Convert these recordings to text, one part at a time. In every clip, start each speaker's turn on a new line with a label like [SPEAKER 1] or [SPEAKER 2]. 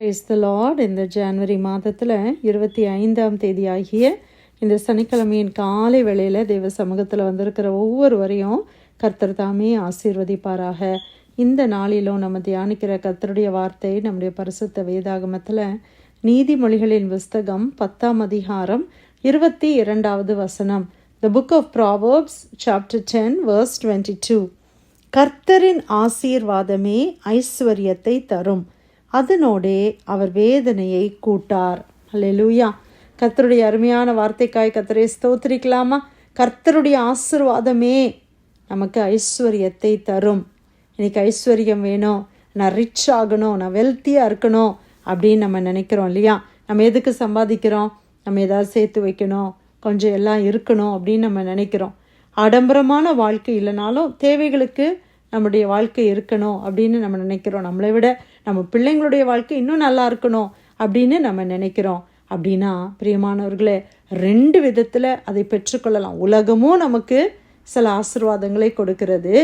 [SPEAKER 1] Is the Lord இந்த ஜனவரி மாதத்தில் இருபத்தி ஐந்தாம் தேதி ஆகிய இந்த சனிக்கிழமையின் காலை வேளையில் தெய்வ சமூகத்தில் வந்திருக்கிற ஒவ்வொருவரையும் கர்த்தர் தாமே ஆசீர்வதிப்பாராக. இந்த நாளிலும் நம்ம தியானிக்கிற கர்த்தருடைய வார்த்தை நம்முடைய பரிசுத்த வேதாகமத்தில் நீதிமொழிகளின் புஸ்தகம் பத்தாம் அதிகாரம் இருபத்தி இரண்டாவது வசனம். The book of Proverbs chapter ten verse twenty two கர்த்தரின் ஆசீர்வாதமே ஐஸ்வர்யத்தை தரும். அதனோடே அவர் வேதனையை கூட்டார். அல்லேலூயா கர்த்தருடைய அருமையான வார்த்தைக்காய் கர்த்தரை ஸ்தோத்திரிக்கலாமா? கர்த்தருடைய ஆசீர்வாதமே நமக்கு ஐஸ்வர்யத்தை தரும். எனக்கு ஐஸ்வர்யம் வேணும். நான் ரிச் ஆகணும். நான் வெல்த்தியாக இருக்கணும் அப்படின்னு நம்ம நினைக்கிறோம் இல்லையா? நம்ம எதுக்கு சம்பாதிக்கிறோம்? நம்ம ஏதாவது சேர்த்து வைக்கணும். கொஞ்சம் எல்லாம் இருக்கணும் அப்படின்னு நம்ம நினைக்கிறோம். ஆடம்பரமான வாழ்க்கை இல்லைனாலும் தேவைகளுக்கு நம்முடைய வாழ்க்கை இருக்கணும் அப்படின்னு நம்ம நினைக்கிறோம். நம்மளை விட நம்ம பிள்ளைங்களுடைய வாழ்க்கை இன்னும் நல்லா இருக்கணும் அப்படின்னு நம்ம நினைக்கிறோம். அப்படின்னா பிரியமானவர்களே ரெண்டு விதத்தில் அதை பெற்றுக்கொள்ளலாம். உலகமும் நமக்கு சில ஆசிர்வாதங்களை கொடுக்கிறது.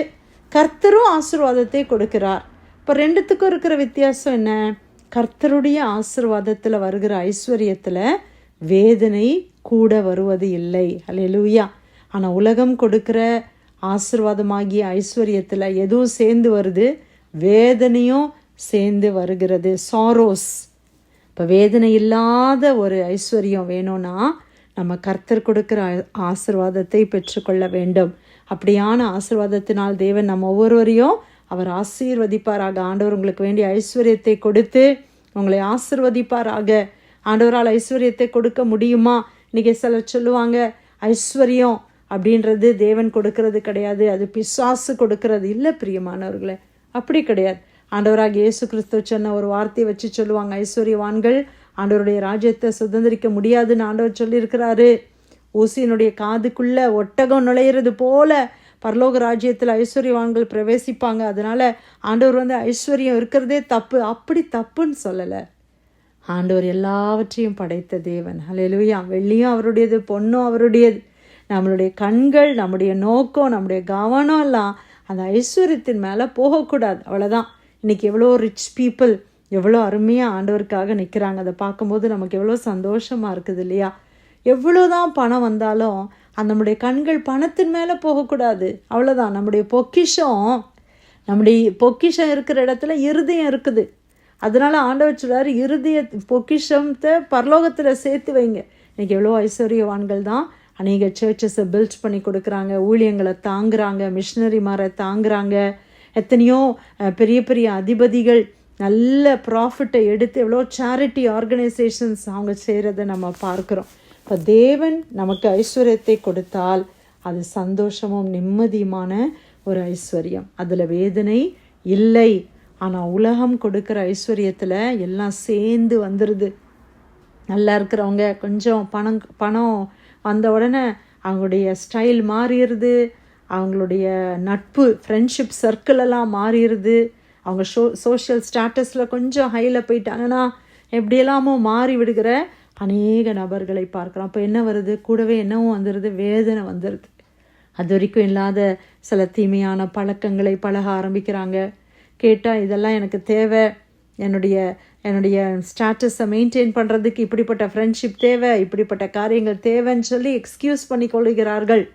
[SPEAKER 1] கர்த்தரும் ஆசிர்வாதத்தை கொடுக்கிறார். இப்போ ரெண்டுத்துக்கும் இருக்கிற வித்தியாசம் என்ன? கர்த்தருடைய ஆசிர்வாதத்தில் வருகிற ஐஸ்வர்யத்தில் வேதனை கூட வருவது இல்லை. அல்லேலூயா ஆனால் உலகம் கொடுக்கிற ஆசிர்வாதமாகிய ஐஸ்வர்யத்தில் எதுவும் சேர்ந்து வருது வேதனையும் சேர்ந்து வருகிறது. சாரோஸ். இப்போ வேதனை இல்லாத ஒரு ஐஸ்வர்யம் வேணும்னா நம்ம கர்த்தர் கொடுக்குற ஆசிர்வாதத்தை பெற்றுக்கொள்ள வேண்டும். அப்படியான ஆசிர்வாதத்தினால் தேவன் நம்ம ஒவ்வொருவரையும் அவர் ஆசீர்வதிப்பாராக. ஆண்டவர் உங்களுக்கு வேண்டிய ஐஸ்வர்யத்தை கொடுத்து உங்களை ஆசிர்வதிப்பாராக. ஆண்டவரால் ஐஸ்வர்யத்தை கொடுக்க முடியுமா? இன்றைக்கி சிலர் சொல்லுவாங்க ஐஸ்வர்யம் அப்படின்றது தேவன் கொடுக்கறது கிடையாது. அது பிசாசு கொடுக்கறது இல்லை பிரியமானவர்களே. அப்படி கிடையாது. ஆண்டவராக இயேசு கிறிஸ்துவ சொன்ன ஒரு வார்த்தையை வச்சு சொல்லுவாங்க ஐஸ்வர்யவான்கள் ஆண்டவருடைய ராஜ்யத்தை சுதந்திரிக்க முடியாதுன்னு ஆண்டவர் சொல்லியிருக்கிறாரு. ஊசியினுடைய காதுக்குள்ள ஒட்டகம் நுழையிறது போல பரலோக ராஜ்யத்தில் ஐஸ்வர்யவான்கள் பிரவேசிப்பாங்க. அதனால ஆண்டவர் வந்து ஐஸ்வர்யம் இருக்கிறதே தப்பு. அப்படி தப்புன்னு சொல்லலை. ஆண்டவர் எல்லாவற்றையும் படைத்த தேவன். ஹalleluya. வெள்ளியும் அவருடையது பொண்ணும் அவருடையது. நம்மளுடைய கண்கள் நம்முடைய நோக்கம் நம்முடைய கவனம் எல்லாம் அந்த ஐஸ்வர்யத்தின் மேலே போகக்கூடாது. அவ்வளோதான் இன்றைக்கி எவ்வளோ ரிச் பீப்புள் எவ்வளோ அருமையாக ஆண்டவருக்காக நிற்கிறாங்க அதை பார்க்கும்போது நமக்கு எவ்வளோ சந்தோஷமாக இருக்குது இல்லையா? எவ்வளோதான் பணம் வந்தாலும் அந்த நம்முடைய கண்கள் பணத்தின் மேலே போகக்கூடாது. அவ்வளோதான் நம்முடைய பொக்கிஷம் நம்முடைய பொக்கிஷம் இருக்கிற இடத்துல இருதயம் இருக்குது. அதனால் ஆண்டவர் சொல்கிறார் இருதய பொக்கிஷத்தை பரலோகத்தில் சேர்த்து வைங்க. இன்னைக்கு எவ்வளோ ஐஸ்வர்யவான்கள் தான் அநேக சர்ச்சஸை பில்ட் பண்ணி கொடுக்குறாங்க ஊழியங்களை தாங்குறாங்க மிஷினரிமாரை தாங்குறாங்க. எத்தனையோ பெரிய பெரிய அதிபதிகள் நல்ல ப்ராஃபிட்டை எடுத்து எவ்வளோ சேரிட்டி ஆர்கனைசேஷன்ஸ் அவங்க செய்கிறத நம்ம பார்க்குறோம். இப்போ தேவன் நமக்கு ஐஸ்வர்யத்தை கொடுத்தால் அது சந்தோஷமும் நிம்மதியுமான ஒரு ஐஸ்வர்யம். அதில் வேதனை இல்லை. ஆனால் உலகம் கொடுக்குற ஐஸ்வர்யத்தில் எல்லாம் சேர்ந்து வந்துடுது நல்லா இருக்கிறவங்க கொஞ்சம் பணம் பணம் வந்த உடனே அவங்களுடைய ஸ்டைல் மாறிடுது. அவங்களுடைய நட்பு ஃப்ரெண்ட்ஷிப் சர்க்கிள் எல்லாம் மாறிடுது. அவங்க ஷோ சோஷியல் ஸ்டேட்டஸில் கொஞ்சம் ஹையில் போயிட்டாங்கன்னா எப்படியெல்லாமோ மாறி விடுகிற அநேக நபர்களை பார்க்குறோம். அப்போ என்ன வருது? கூடவே என்னவும் வந்துடுது வேதனை வந்துடுது அது வரைக்கும் இல்லாத சில தீமையான பழக்கங்களை பழக ஆரம்பிக்கிறாங்க. கேட்டால் இதெல்லாம் எனக்கு தேவை. என்னுடைய என்னுடைய ஸ்டேட்டஸை மெயின்டைன் பண்ணுறதுக்கு இப்படிப்பட்ட ஃப்ரெண்ட்ஷிப் தேவை இப்படிப்பட்ட காரியங்கள் தேவைன்னு சொல்லி எக்ஸ்கியூஸ் பண்ணி கொள்கிறார்கள்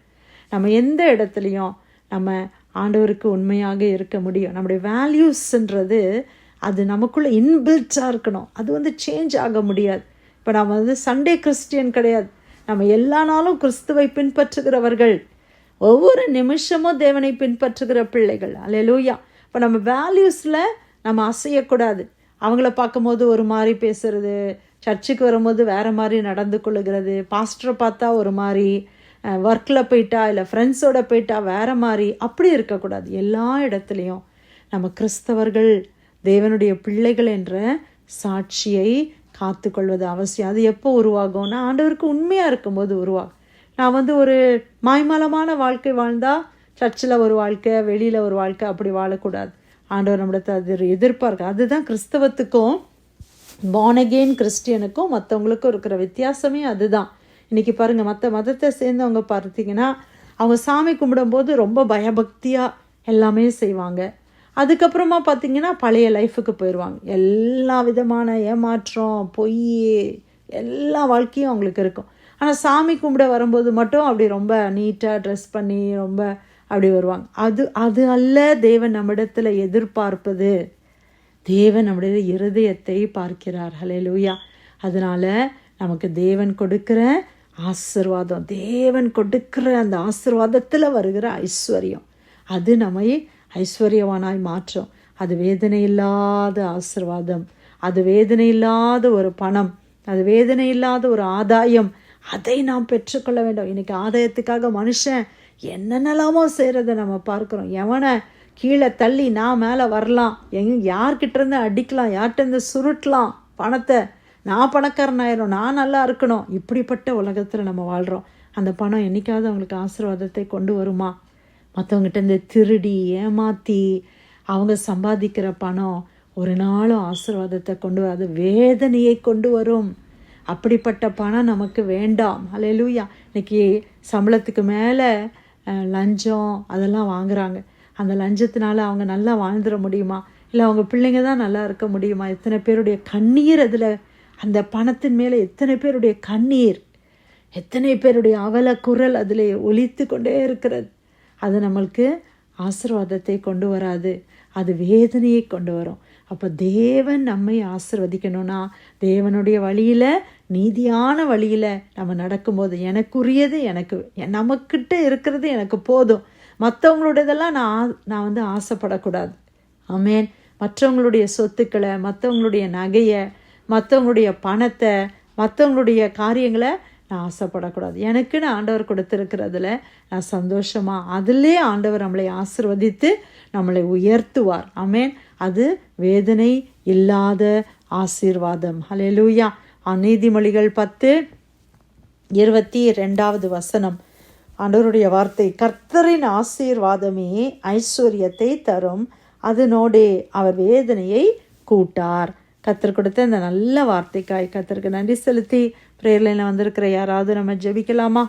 [SPEAKER 1] நம்ம எந்த இடத்துலையும் நம்ம ஆண்டவருக்கு உண்மையாக இருக்க முடியும். நம்முடைய வேல்யூஸ்ன்றது அது நமக்குள்ளே இன்பில்ட்டாக இருக்கணும். அது வந்து சேஞ்ச் ஆக முடியாது. இப்போ நம்ம வந்து சண்டே கிறிஸ்டியன் கிடையாது. நம்ம எல்லா நாளும் கிறிஸ்துவை பின்பற்றுகிறவர்கள். ஒவ்வொரு நிமிஷமும் தேவனை பின்பற்றுகிற பிள்ளைகள். அல்லேலூயா இப்போ நம்ம வேல்யூஸில் நம்ம அசையக்கூடாது. அவங்கள பார்க்கும்போது ஒரு மாதிரி பேசுறது சர்ச்சுக்கு வரும்போது வேறு மாதிரி நடந்து கொள்ளுகிறது பாஸ்டரை பார்த்தா ஒரு மாதிரி ஒர்க்கில் போயிட்டா இல்லை ஃப்ரெண்ட்ஸோட போயிட்டா வேறு மாதிரி அப்படி இருக்கக்கூடாது. எல்லா இடத்துலையும் நம்ம கிறிஸ்தவர்கள் தேவனுடைய பிள்ளைகள் என்ற சாட்சியை காத்துக்கொள்வது அவசியம். அது எப்போ உருவாகும்னா ஆண்டவருக்கு உண்மையாக இருக்கும்போது உருவாகும். நான் வந்து ஒரு மாய்மலமான வாழ்க்கை வாழ்ந்தால் சர்ச்சில் ஒரு வாழ்க்கை வெளியில் ஒரு வாழ்க்கை அப்படி வாழக்கூடாது. ஆண்டவர் நம்மளத்தை அது எதிர்பார்க்க அதுதான் கிறிஸ்தவத்துக்கும் பானகேன் கிறிஸ்டியனுக்கும் மற்றவங்களுக்கும் இருக்கிற வித்தியாசமே அதுதான். இன்றைக்கி பாருங்கள் மற்ற மதத்தை சேர்ந்தவங்க பார்த்தீங்கன்னா அவங்க சாமி கும்பிடும்போது ரொம்ப பயபக்தியாக எல்லாமே செய்வாங்க. அதுக்கப்புறமா பார்த்திங்கன்னா பழைய லைஃபுக்கு போயிடுவாங்க எல்லா விதமான ஏமாற்றம் பொய் எல்லா வாழ்க்கையும் அவங்களுக்கு இருக்கும். ஆனால் சாமி கும்பிட வரும்போது மட்டும் அப்படி ரொம்ப நீட்டாக ட்ரெஸ் பண்ணி ரொம்ப அப்படி வருவாங்க. அது அது அல்ல தேவன் நம்மிடத்தில் எதிர்பார்ப்பது. தேவன் நம்முடைய இருதயத்தை பார்க்கிறார். லூயா அதனால் நமக்கு தேவன் கொடுக்கிற ஆசிர்வாதம் தேவன் கொடுக்கிற அந்த ஆசிர்வாதத்தில் வருகிற ஐஸ்வர்யம். அது நம்மை ஐஸ்வர்யவானாய் மாற்றும். அது வேதனை இல்லாத ஆசிர்வாதம். அது வேதனை இல்லாத ஒரு பணம். அது வேதனை இல்லாத ஒரு ஆதாயம். அதை நாம் பெற்றுக்கொள்ள வேண்டும். இன்னைக்கு ஆதாயத்துக்காக மனுஷன் என்னென்னலாமோ செய்கிறத நம்ம பார்க்குறோம். எவனை கீழே தள்ளி நான் மேலே வரலாம். எங் யார்கிட்டேருந்து அடிக்கலாம் யார்கிட்டேருந்து சுருட்டலாம் பணத்தை? நான் பணக்காரன் ஆயிரும் நான் நல்லா இருக்கணும். இப்படிப்பட்ட உலகத்தில் நம்ம வாழ்கிறோம் அந்த பணம் என்னைக்காவது அவங்களுக்கு ஆசீர்வாதத்தை கொண்டு வருமா? மற்றவங்ககிட்டேருந்து திருடி ஏமாற்றி அவங்க சம்பாதிக்கிற பணம் ஒரு நாளும் ஆசீர்வாதத்தை கொண்டு வராது. வேதனையை கொண்டு வரும். அப்படிப்பட்ட பணம் நமக்கு வேண்டாம். அலையலூயா இன்னைக்கு சம்பளத்துக்கு மேலே லஞ்சம் அதெல்லாம் வாங்குறாங்க. அந்த லஞ்சத்தினால அவங்க நல்லா வாழ்ந்துட முடியுமா? இல்லை அவங்க பிள்ளைங்க தான் நல்லா இருக்க முடியுமா? எத்தனை பேருடைய கண்ணீர் அதில் அந்த பணத்தின் மேலே எத்தனை பேருடைய கண்ணீர்? எத்தனை பேருடைய அவல குரல் அதில் ஒலித்து கொண்டே இருக்கிறது. அது நம்மளுக்கு ஆசீர்வாதத்தை கொண்டு வராது. அது வேதனையை கொண்டு வரும். அப்போ தேவன் நம்மை ஆசிர்வதிக்கணும்னா தேவனுடைய வழியில் நீதியான வழியில் நம்ம நடக்கும்போது எனக்குரியது எனக்கு நமக்கிட்ட இருக்கிறது எனக்கு போதும். மற்றவங்களுடையதெல்லாம் நான் ஆ- நான் வந்து ஆசைப்படக்கூடாது. ஆமென். மற்றவங்களுடைய சொத்துக்களை மற்றவங்களுடைய நகையை மற்றவங்களுடைய பணத்தை மற்றவங்களுடைய காரியங்களை நான் ஆசைப்படக்கூடாது. எனக்குன்னு ஆண்டவர் கொடுத்துருக்கிறதுல நான் சந்தோஷமா அதிலே ஆண்டவர் நம்மளை ஆசிர்வதித்து நம்மளை உயர்த்துவார். ஆமென். அது வேதனை இல்லாத ஆசீர்வாதம். ஹலெலூயா நீதிமொழிகள் பத்து இருபத்தி ரெண்டாவது வசனம். ஆண்டவருடைய வார்த்தை கர்த்தரின் ஆசீர்வாதமே ஐஸ்வர்யத்தை தரும். அதனோடே அவர் வேதனையை கூட்டார். கத்தர் கொடுத்த இந்த நல்ல வார்த்தைக்காய் கத்தருக்கு நன்றி செலுத்தி பிரேயர்லைனில் வந்திருக்கிற யாராவது நம்ம ஜெபிக்கலாமா?